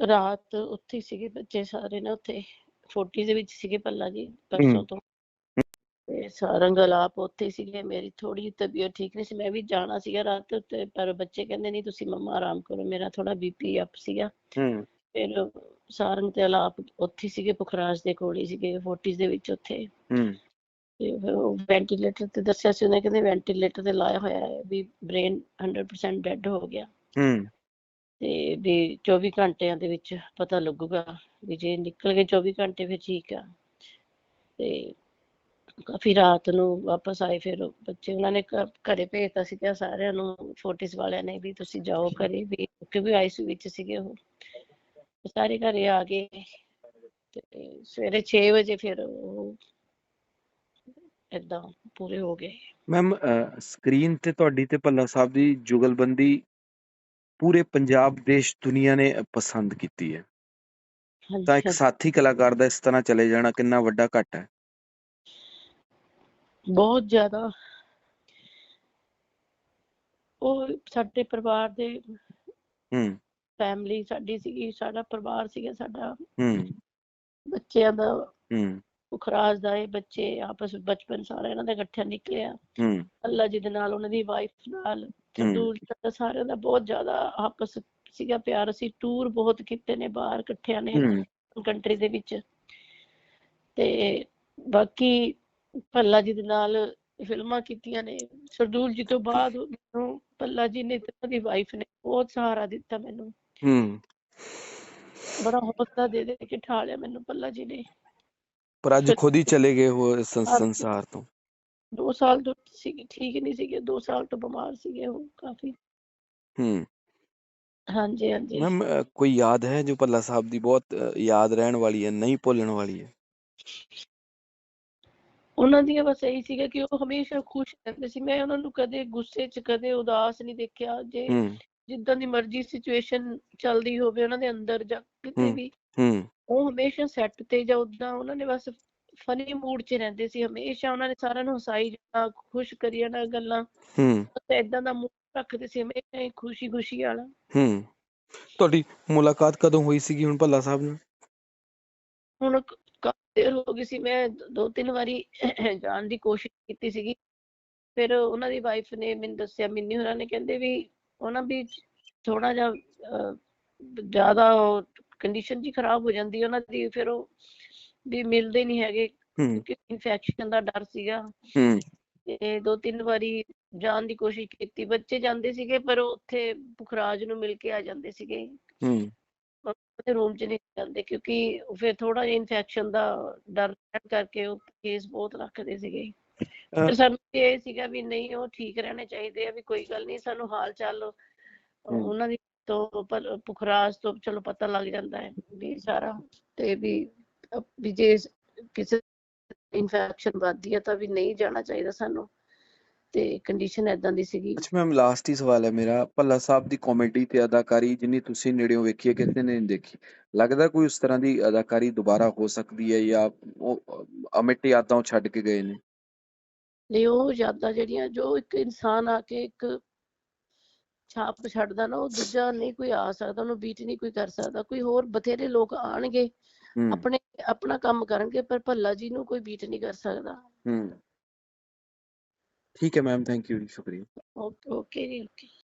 ਰਾਤ ਉੱਥੇ ਹੀ ਸੀਗੇ ਬੱਚੇ ਸਾਰੇ ਨਾ ਉੱਥੇ 40 ਦੇ ਵਿੱਚ ਸੀਗੇ ਪੱਲਾ ਜੀ ਪਰਸੋਂ ਤੋਂ। ਤੇ ਸਾਰਾ ਗਲਾਪ ਉੱਥੇ ਹੀ ਸੀਗੇ ਮੇਰੀ ਥੋੜੀ ਤਬੀਅਤ ਠੀਕ ਨਹੀਂ ਸੀ ਮੈਂ ਵੀ ਜਾਣਾ ਸੀਗਾ ਰਾਤ ਤੇ ਪਰ ਬੱਚੇ ਕਹਿੰਦੇ ਨਹੀਂ ਤੁਸੀਂ ਮੰਮਾ ਆਰਾਮ ਕਰੋ ਮੇਰਾ ਥੋੜਾ ਬੀਪੀ ਅਪ ਸੀਗਾ। ਹੂੰ। ਫਿਰ ਸਾਰੰਗ ਤੇ ਆਲਾਪ ਉੱਥੇ ਸੀਗੇ ਪੁਖਰਾਜ ਦੇ ਕੋਲ ਹੀ ਸੀਗੇ 40 ਦੇ ਵਿੱਚ ਉੱਥੇ। ਹੂੰ। ਤੇ ਵੈਂਟੀਲੇਟਰ ਤੇ ਦੱਸਿਆ ਸੀ ਉਹਨੇ ਕਹਿੰਦੇ ਵੈਂਟੀਲੇਟਰ ਤੇ ਲਾਇਆ ਹੋਇਆ ਹੈ ਵੀ ਬ੍ਰੇਨ 100% ਡੈੱਡ ਹੋ ਗਿਆ। ਹੂੰ। ਤੇ ਵੀ 24 ਘੰਟਿਆਂ ਦੇ ਵਿੱਚ ਪਤਾ ਲੱਗੂਗਾ ਵੀ ਜੇ ਨਿਕਲ ਗਏ 24 ਘੰਟੇ ਫਿਰ ਠੀਕ ਆ। ਤੇ ਕਾਫੀ ਰਾਤ ਨੂੰ ਵਾਪਸ ਆਏ ਫਿਰ ਬੱਚੇ ਉਹਨਾਂ ਨੇ ਘਰੇ ਭੇਜਤਾ ਸੀ ਤੇ ਸਾਰਿਆਂ ਨੂੰ ਫੋਰਟਿਸ ਵਾਲਿਆਂ ਨੇ ਵੀ ਤੁਸੀਂ ਜਾਓ ਘਰੇ, ਵੀ ਕਿਉਂਕਿ ਆਈਸੀਯੂ ਵਿੱਚ ਸੀਗੇ ਉਹ। ਸਾਰੇ ਘਰੇ ਆ ਗਏ ਤੇ ਸਵੇਰੇ 6 ਵਜੇ ਫਿਰ ਉਹ ਏਦਾਂ ਪੂਰੇ ਹੋ ਗਏ। ਮੈਮ ਸਕਰੀਨ ਤੇ ਤੁਹਾਡੀ ਤੇ ਭੱਲਾ ਸਾਹਿਬ ਦੀ ਜੁਗਲਬੰਦੀ ਪੂਰੇ ਪੰਜਾਬ ਦੇਸ਼ ਦੁਨੀਆ ਨੇ ਪਸੰਦ ਕੀਤੀ ਹੈ। ਤਾਂ ਇੱਕ ਸਾਥੀ ਕਲਾਕਾਰ ਦਾ ਇਸ ਤਰ੍ਹਾਂ ਚਲੇ ਜਾਣਾ ਕਿੰਨਾ ਵੱਡਾ ਘਟ ਹੈ। ਬਹੁਤ ਜ਼ਿਆਦਾ। ਉਹ ਸਾਡੇ ਪਰਿਵਾਰ ਦੇ ਹੂੰ। ਫੈਮਿਲੀ ਸਾਡੀ ਸੀਗੀ ਸਾਡਾ ਪਰਿਵਾਰ ਸੀਗਾ ਸਾਡਾ ਹੂੰ। ਬੱਚਿਆਂ ਦਾ ਹੂੰ। ਉਖਰਾਜ ਦਾ ਇਹ ਬੱਚੇ ਆਪਸ ਵਿੱਚ ਬਚਪਨ ਸਾਰਾ ਇਹਨਾਂ ਦਾ ਇਕੱਠਾ ਨਿਕਲਿਆ। ਹੂੰ। ਅੱਲਾ ਜੀ ਦੇ ਨਾਲ ਉਹਨਾਂ ਦੀ ਵਾਈਫ ਨਾਲ। ਸੰਦੂਰ ਦਾ ਸਾਰਿਆਂ ਦਾ ਬਹੁਤ ਜ਼ਿਆਦਾ ਆਪਸ ਸੀਗਾ ਪਿਆਰ ਅਸੀਂ ਟੂਰ ਬਹੁਤ ਕੀਤੇ ਨੇ ਬਾਹਰ ਇਕੱਠਿਆਂ ਨੇ ਕੰਟਰੀ ਦੇ ਵਿੱਚ। ਤੇ ਬਾਕੀ ਭੱਲਾ ਜੀ ਦੇ ਨਾਲ ਫਿਲਮਾਂ ਕੀਤੀਆਂ ਨੇ। ਸਰਦੂਲ ਜੀ ਤੋਂ ਬਾਅਦ ਮੈਨੂੰ ਭੱਲਾ ਜੀ ਨੇ ਤੇ ਉਹਦੀ ਵਾਈਫ ਨੇ ਬਹੁਤ ਸਹਾਰਾ ਦਿੱਤਾ ਮੈਨੂੰ। ਹੂੰ। ਬੜਾ ਹੌਸਲਾ ਦੇ ਦੇ ਕੇ ਠਾਲਿਆ ਮੈਨੂੰ ਭੱਲਾ ਜੀ ਨੇ। ਪਰ ਅੱਜ ਖੁਦ ਹੀ ਚਲੇ ਗਏ ਹੋ ਇਸ। ਸੰਸਾਰ ਤੋਂ? ਦੋ ਸਾਲ ਤੋਂ ਠੀਕ ਨਹੀਂ ਸੀਗੇ ਦੋ ਸਾਲ ਤੋਂ ਬਿਮਾਰ ਸੀਗੇ ਉਹ ਕਾਫੀ। ਹੂੰ। ਹਾਂਜੀ ਹਾਂਜੀ। ਮੈਮ ਕੋਈ ਯਾਦ ਹੈ ਜੋ ਭੱਲਾ ਸਾਹਿਬ ਦੀ ਬਹੁਤ ਅ, ਯਾਦ ਰਹਿਣ ਵਾਲੀ ਹੈ ਨਹੀਂ ਭੁੱਲਣ ਵਾਲੀ ਹੈ? ਉਹਨਾਂ ਦੀਆਂ ਬਸ ਇਹੀ ਸੀਗਾ ਕਿ ਉਹ ਹਮੇਸ਼ਾ ਖੁਸ਼ ਰਹਿੰਦੇ ਸੀ। ਮੈਂ ਉਹਨਾਂ ਨੂੰ ਕਦੇ ਗੁੱਸੇ 'ਚ ਕਦੇ ਉਦਾਸ ਨਹੀਂ ਦੇਖਿਆ। ਜੇ ਹੂੰ। ਜਿੱਦਾਂ ਦੀ ਮਰਜ਼ੀ ਸਿਚੁਏਸ਼ਨ ਚੱਲਦੀ ਹੋਵੇ ਉਹਨਾਂ ਦੇ ਅੰਦਰ ਜਾਂ ਕਿਤੇ ਹੂੰ। ਵੀ ਹੂੰ। ਉਹ ਹਮੇਸ਼ਾ ਸੈੱਟ ਤੇ ਜਾਂ ਉਦਾਂ ਉਹਨਾਂ ਨੇ ਬਸ ਫਨੀ ਮੂਡ 'ਚ ਰਹਿੰਦੇ ਸੀ ਹਮੇਸ਼ਾ ਉਹਨਾਂ ਨੇ ਸਾਰਿਆਂ ਨੂੰ ਹਸਾਈ ਜਾਣਾ ਖੁਸ਼ ਕਰੀ ਜਾਣਾ ਗੱਲਾਂ। ਹੂੰ। ਤੇ ਇਦਾਂ ਦਾ ਮੂਡ ਰੱਖਦੇ ਸੀ ਹਮੇਸ਼ਾ ਹੀ ਖੁਸ਼ੀ ਖੁਸ਼ੀ ਵਾਲਾ। ਹੂੰ। ਤੁਹਾਡੀ ਮੁਲਾਕਾਤ ਕਦੋਂ ਹੋਈ ਸੀਗੀ ਹੁਣ ਭੱਲਾ ਸਾਹਿਬ ਨਾਲ? ਹੁਣ ਕਾਫੀ ਦੇਰ ਹੋ ਗਈ ਸੀ ਮੈਂ ਦ- ਤਿੰਨ ਵਾਰੀ ਜਾਣ ਦੀ ਕੋਸ਼ਿਸ਼ ਕੀਤੀ ਸੀਗੀ। ਫਿਰ ਉਹਨਾਂ ਦੀ ਵਾਈਫ ਨੇ ਮੈਨੂੰ ਦੱਸਿਆ ਮਿੰਨੀ ਹੋਰਾਂ ਨੇ ਕਹਿੰਦੇ ਵੀ ਉਹਨਾਂ ਵੀ ਥੋੜਾ ਜਿਹਾ ਜ਼ਿਆਦਾ ਕੰਡੀਸ਼ਨ ਜੀ ਖਰਾਬ ਹੋ ਜਾਂਦੀ ਉਹਨਾਂ ਦੀ ਫਿਰ ਉਹ ਵੀ ਮਿਲਦੇ ਨਹੀਂ ਹੈਗੇ ਹੂੰ। ਕਿ ਇਨਫੈਕਸ਼ਨ ਦਾ ਡਰ ਸੀਗਾ। ਹੂੰ। ਤੇ ਦੋ ਤਿੰਨ ਵਾਰੀ ਜਾਣ ਦੀ ਕੋਸ਼ਿਸ਼ ਕੀਤੀ। ਬੱਚੇ ਜਾਂਦੇ ਸੀਗੇ ਪਰ ਉਹ ਉੱਥੇ ਪੁਖਰਾਜ ਨੂੰ ਮਿਲ ਕੇ ਆ ਜਾਂਦੇ ਸੀਗੇ। ਹੂੰ। ਉਹਦੇ ਰੂਮ 'ਚ ਨਹੀਂ ਜਾਂਦੇ ਕਿਉਂਕਿ ਫਿਰ ਥੋੜਾ ਜਿਹਾ ਇਨਫੈਕਸ਼ਨ ਦਾ ਡਰ ਰਹਿਣ ਕਰਕੇ ਉਹ ਕੇਸ ਬਹੁਤ ਰੱਖਦੇ ਸੀਗੇ। ਫਿਰ ਸਾਨੂੰ ਇਹ ਸੀਗਾ ਵੀ ਨਹੀਂ ਉਹ ਠੀਕ ਰਹਿਣੇ ਚਾਹੀਦੇ ਆ ਵੀ ਕੋਈ ਗੱਲ ਨਹੀਂ ਸਾਨੂੰ ਹਾਲ ਚਾਲ। ਉਹਨਾਂ ਦੀ ਤੋਂ ਪੁਖਰਾਜ ਤੋਂ ਚਲੋ ਪਤਾ ਲੱਗ ਜਾਂਦਾ ਹੈ ਵੀ ਸਾਰਾ ਤੇ ਵੀ ਵੀ ਜੇ ਕਿਸੇ ਇਨਫੈਕਸ਼ਨ ਵੱਧਦੀ ਹੈ ਤਾਂ ਵੀ ਨਹੀਂ ਜਾਣਾ ਚਾਹੀਦਾ ਸਾਨੂੰ। ਤੇ ਕੰਡੀਸ਼ਨ ਐਦਾਂ ਦੀ ਸੀਗੀ। ਅੱਛਾ ਮੈਮ ਲਾਸਟ ਹੀ ਸਵਾਲ ਹੈ ਮੇਰਾ। ਭੱਲਾ ਸਾਹਿਬ ਦੀ ਕਾਮੇਡੀ ਤੇ ਅਦਾਕਾਰੀ ਜਿੰਨੀ ਤੁਸੀਂ ਨੇੜਿਓਂ ਵੇਖੀ ਹੈ ਕਿਸੇ ਨੇ ਨਹੀਂ ਦੇਖੀ? ਲੱਗਦਾ ਕੋਈ ਉਸ ਤਰ੍ਹਾਂ ਦੀ ਅਦਾਕਾਰੀ ਦੁਬਾਰਾ ਹੋ ਸਕਦੀ ਹੈ ਜਾਂ ਉਹ ਅਮਿੱਟ ਯਾਦਾਂ ਛੱਡ ਕੇ ਗਏ ਨੇ? ਨਹੀਂ ਉਹ ਯਾਦਾਂ ਜਿਹੜੀਆਂ ਜੋ ਇੱਕ ਇਨਸਾਨ ਆ ਕੇ ਇੱਕ ਛਾਪ ਛੱਡਦਾ ਨਾ ਉਹ ਦੂਜਾ ਨਹੀਂ ਕੋਈ ਆ ਸਕਦਾ ਉਹਨੂੰ ਬੀਟ ਨਹੀਂ ਕੋਈ ਕਰ ਸਕਦਾ। ਕੋਈ ਹੋਰ ਬਥੇਰੇ ਲੋਕ ਆਣਗੇ ਆਪਣੇ ਆਪਣਾ ਕੰਮ ਕਰਨਗੇ ਪਰ ਭੱਲਾ ਜੀ ਨੂੰ ਕੋਈ ਬੀਟ ਨਹੀਂ ਕਰ ਸਕਦਾ। ਹੂੰ। ਠੀਕ ਹੈ ਮੈਮ ਥੈਂਕ ਯੂ ਸ਼ੁਕਰੀਆ। ਓਕੇ ਓਕੇ ਜੀ ਓਕੇ।